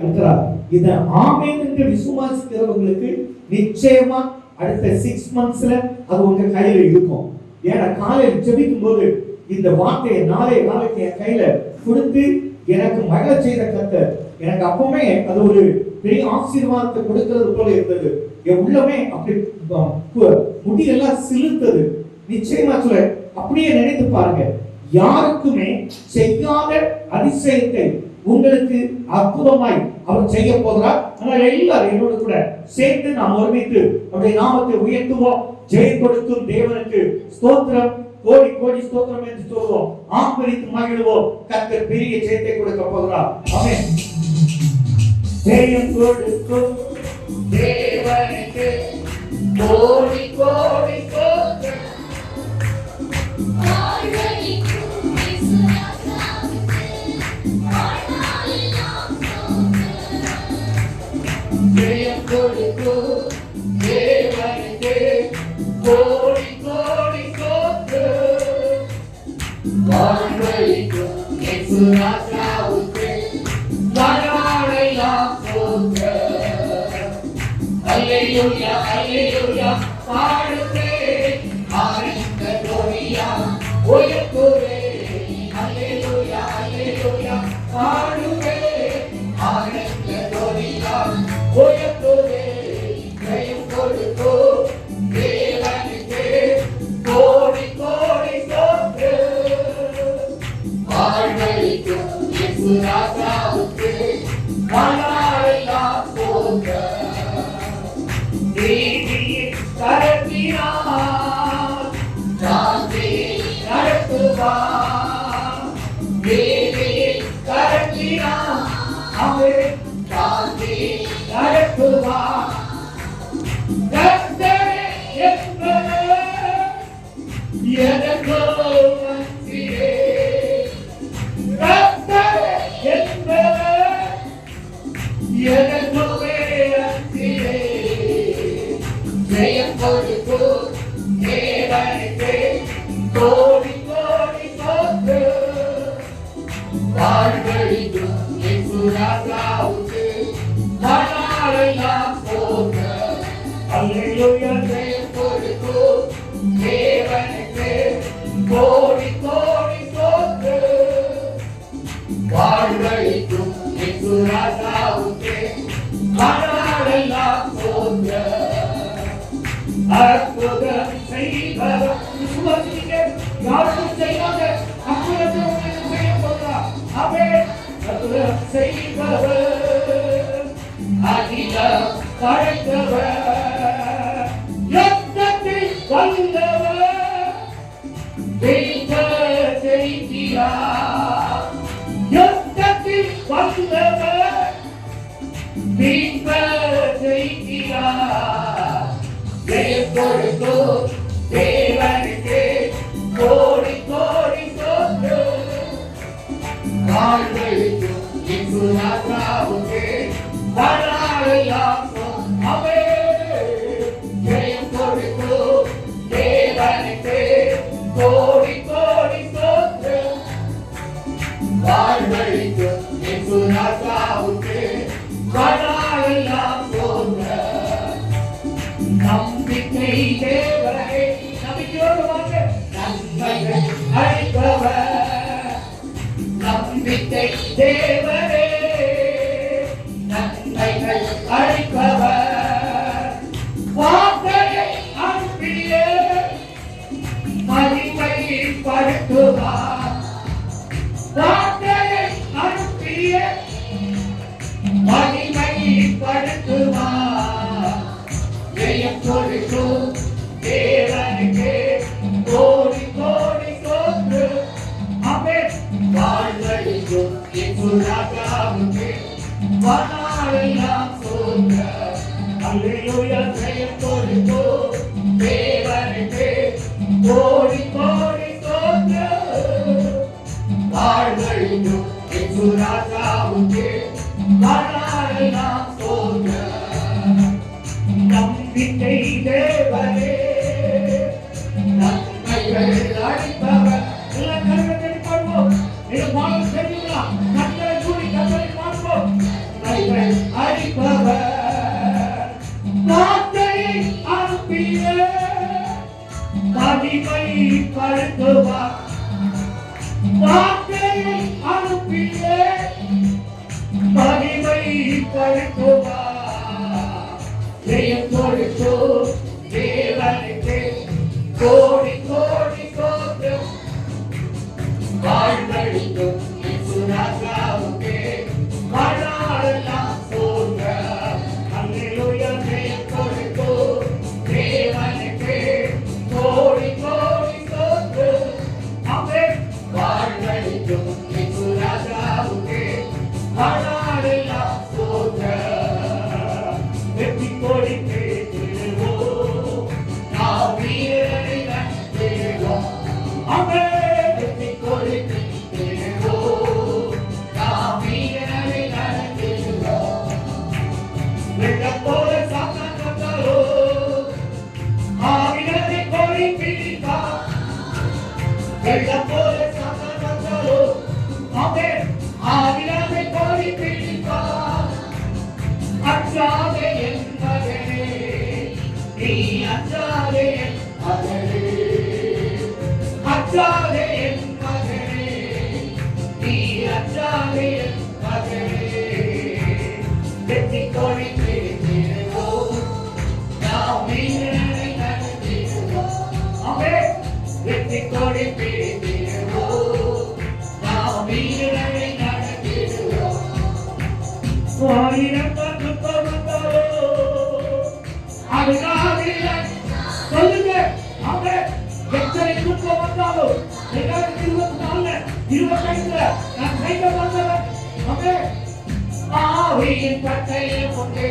இருக்கிறார் இத ஆமேன் என்று விசுவாசிக்கிறவங்களுக்கு நிச்சயமா அடுத்த சிக்ஸ் மந்த்ஸ்ல அது உங்க கையில இருக்கும். ஏன்னா காலையில் ஜெபிக்கும் போது இந்த வார்த்தையை நாளைய நாளைக்கு என் கையில கொடுத்து எனக்கு மகள செய்த கத்த எனக்கு அப்பவுமே அது ஒரு பெரிய ஆசீர்வாதத்தை கொடுக்கிறது போல இருந்தது. என் உள்ளமே அப்படி முடியெல்லாம் சிலுத்தது. நிச்சயமா சொல்ல அப்படியே நினைத்து பாருங்க. யாருக்குமே செய்யாத அதிசயத்தை உங்களுக்கு அற்புதமாய் அவர் செய்ய போகிறார். ஆனால் எல்லாரும் என்னோட கூட சேர்ந்து நாம் ஒருமித்து அவருடைய நாமத்தை உயர்த்துவோம். ஜெய கொடுக்கும் தேவனுக்கு ஸ்தோத்திரம். கோடி கோடி ஸ்தோத்திரம் என்று சொல்வோம். ஆம்பரித்து மகிழ்வோம். கத்தர் பெரிய ஜெயத்தை கொடுக்க போகிறார். ஆமென். ஜெயம் கொடுக்கும் தேவனுக்கு. கோடி கோடி ஸ்தோத்திரம். ஜெயம் கொடுக்கும் தேவனுக்கு கோடி கோடி ஸ்தோத்திரம் வாழ்வழிக்கும் இயேசு ராஜாவுக்கு மனமாலையாம் ஸ்தோத்திரம். அல்லேலூயா, அல்லேலூயா, பாடுகிறேன். நீதியின் கரத்தினால் வாழ்வழிக்கும் இயேசு ராஜாவுக்கு மனாரெல்லாம் ஆமென். தேவரே வாழ்வழிக்கும் இயேசு ராஜாவுக்கு மனாரெல்லாம் சோங்க நம்பிக்கை தேவரே எங்க சொல்லுங்க அவங்க எத்தனை துன்பம் வந்தாலும் ரெண்டாயிரத்தி இருபத்தி நாலுல இருபத்தி ஐந்துல நான் கைக்க வந்தவன் அவன் ஆவியின் கட்டையை கொண்டு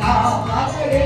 நான் மகளே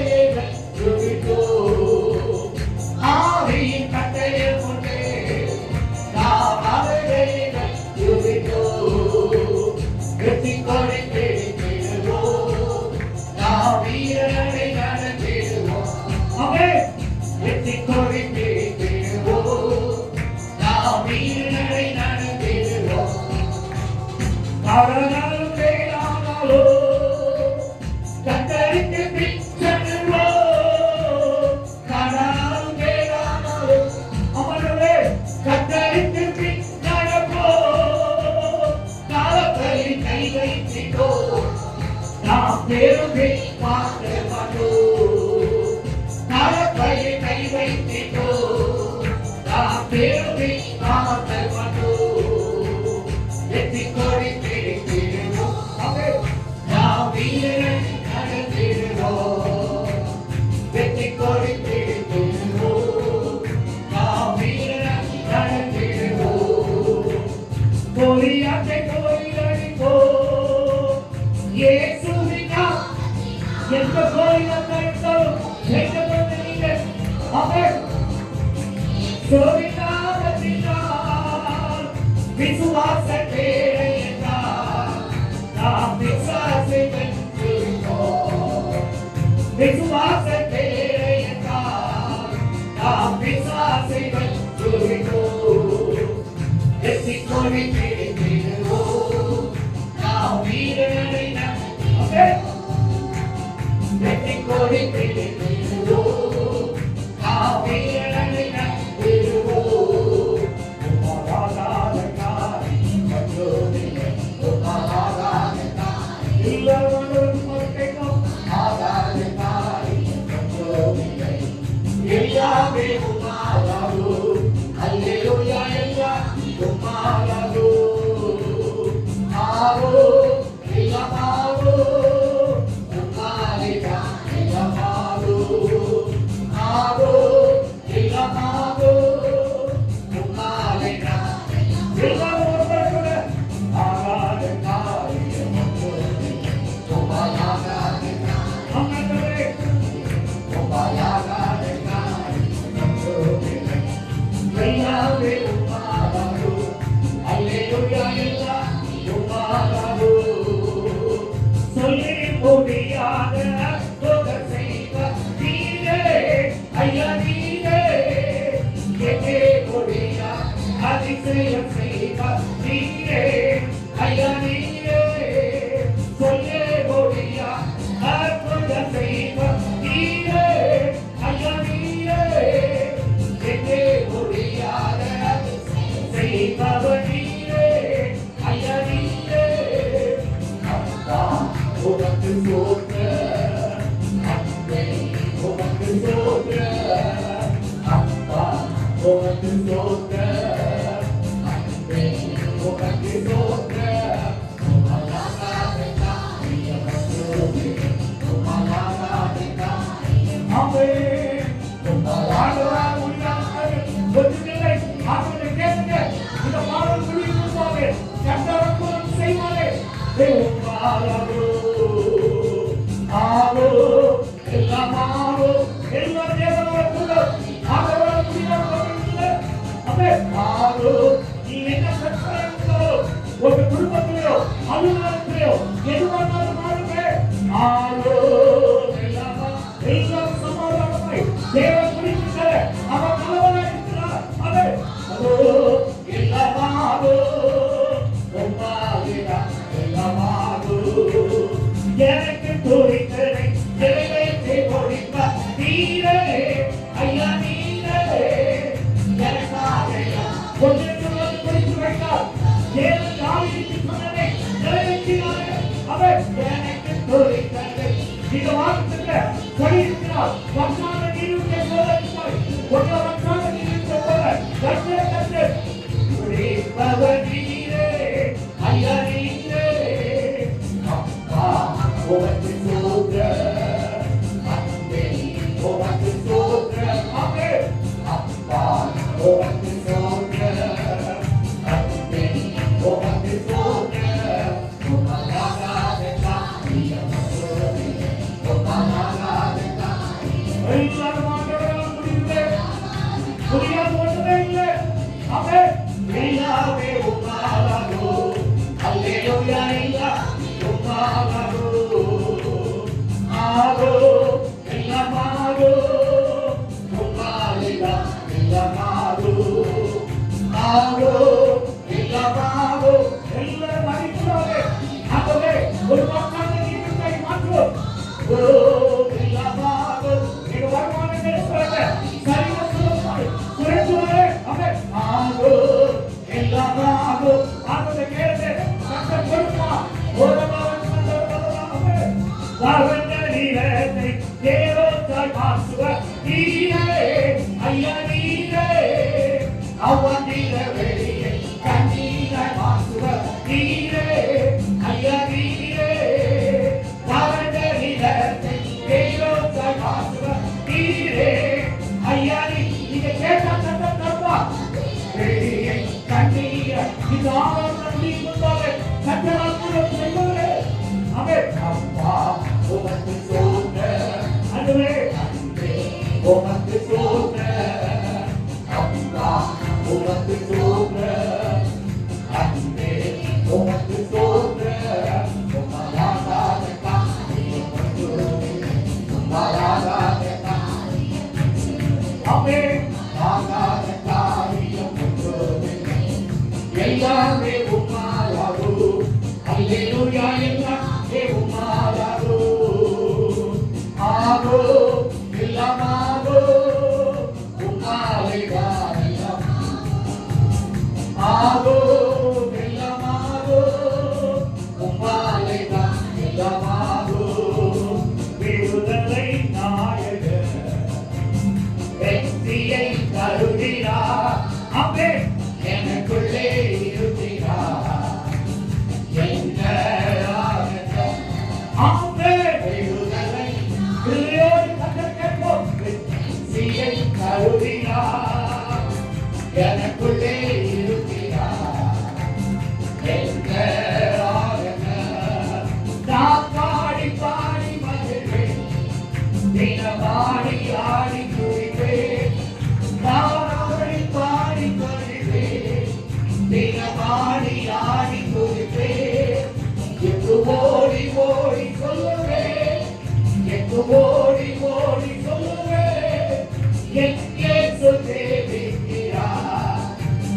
가면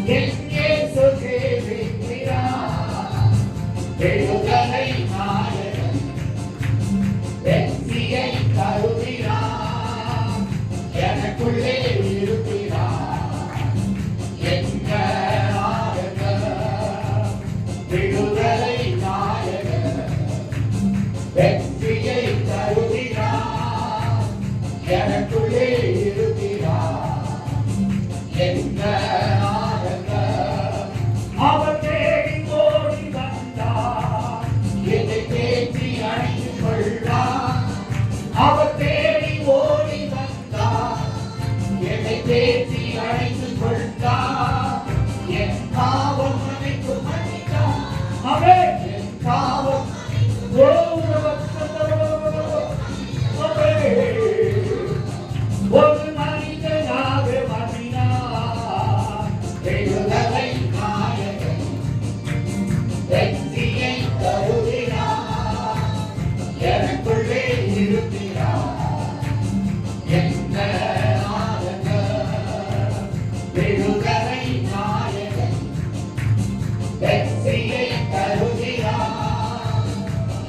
எங்கே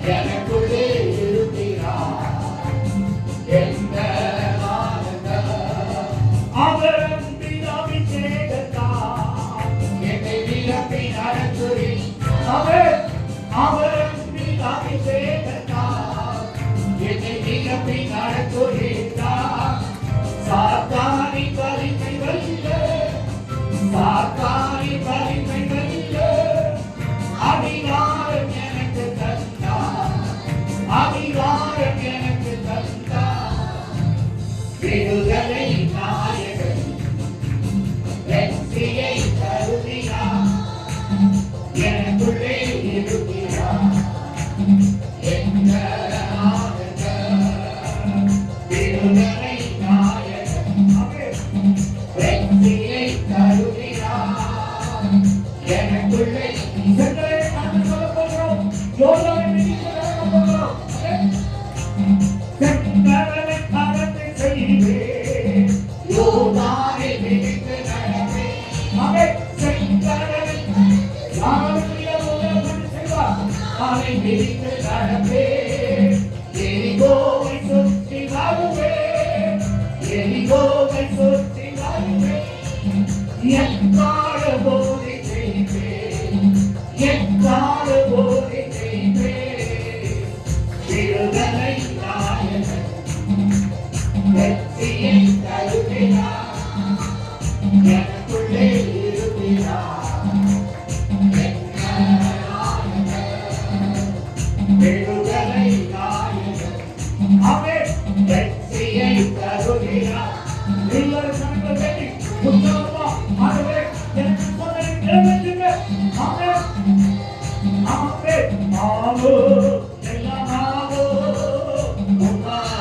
together.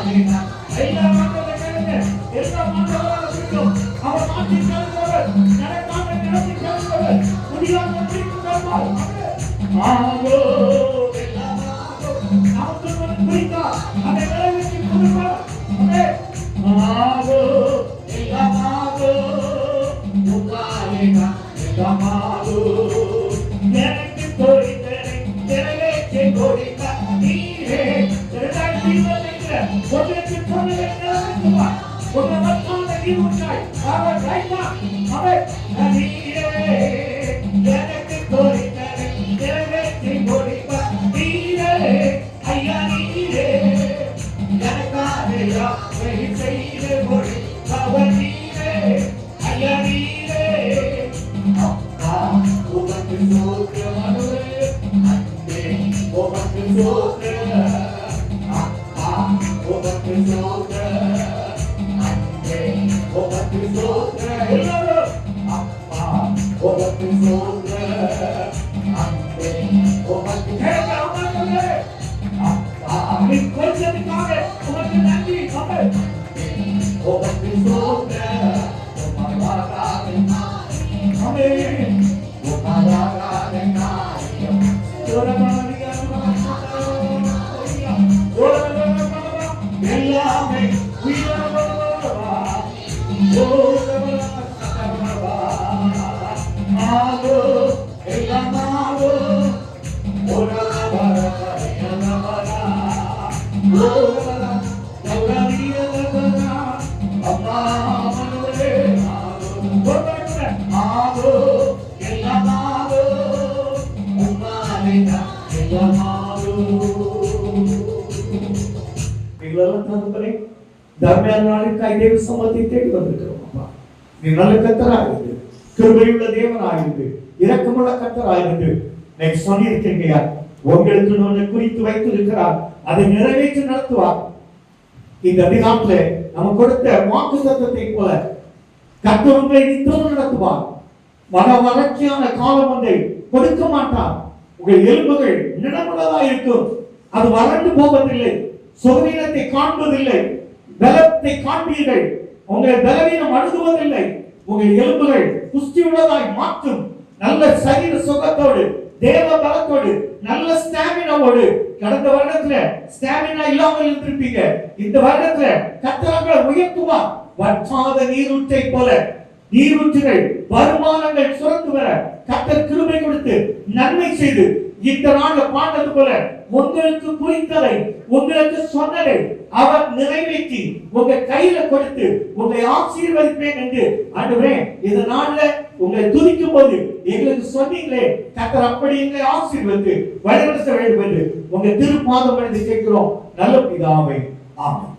আমার মা ঠিক Amém. Vou parar a ganhar. தர்மையான தேவ சமத்தை தேடி வந்திருக்கிறோம் அப்பா நீ நல்ல கத்தராயிருந்து கிருபையுள்ள தேவனாயிருந்து இரக்கமுள்ள கத்தராயிருந்து நீங்க சொல்லியிருக்கீங்கயா உங்களுக்கு ஒன்று குறித்து வைத்திருக்கிறார். அதை நிறைவேற்றி நடத்துவார். இந்த அதிகாரத்துல நம்ம கொடுத்த வாக்கு சத்தத்தை போல கர்த்தர் உங்களை நித்தமும் நடத்துவார். மன வறட்சியான காலம் ஒன்றை கொடுக்க மாட்டார். உங்கள் எலும்புகள் நிலமுள்ளதா இருக்கும் அது வறண்டு போவதில்லை. சுகவீனத்தை காண்பதில்லை. பலத்தை காண்பீர்கள். உங்கள் பலவீனம் அணுகுவதில்லை. உங்கள் எலும்புகள் புஷ்டி உள்ளதாய் மாற்றும். நல்ல சரீர சுகத்தோடு தேவ பலத்தோடு நல்ல ஸ்டாமினாவோடு. கடந்த வருடத்துல ஸ்டாமினா இல்லாமல் இருந்திருப்பீங்க. இந்த வருடத்துல கத்தரங்களை உயர்த்துவா வற்றாத நீரூற்றை போல. நீரூற்றுகள் வருமானங்கள் சுரந்து வர. கத்தர் கிருமை கொடுத்து நன்மை செய்து இந்த நாள்ல பாண்டது போல உங்களுக்கு குறித்ததை உங்களுக்கு சொன்னதை அவர் நிறைவேற்றி உங்க கையில கொடுத்து உங்களை ஆசீர்வதிப்பேன் என்று அன்றுவே இந்த நாள்ல உங்களை துதிக்கும் போது எங்களுக்கு சொன்னீங்களே கத்தர் அப்படி எங்களை ஆசீர்வதித்து வழிநடத்த வேண்டும் என்று உங்க திருப்பாதம் என்று கேட்கிறோம். நல்ல பிதாவை ஆமாம்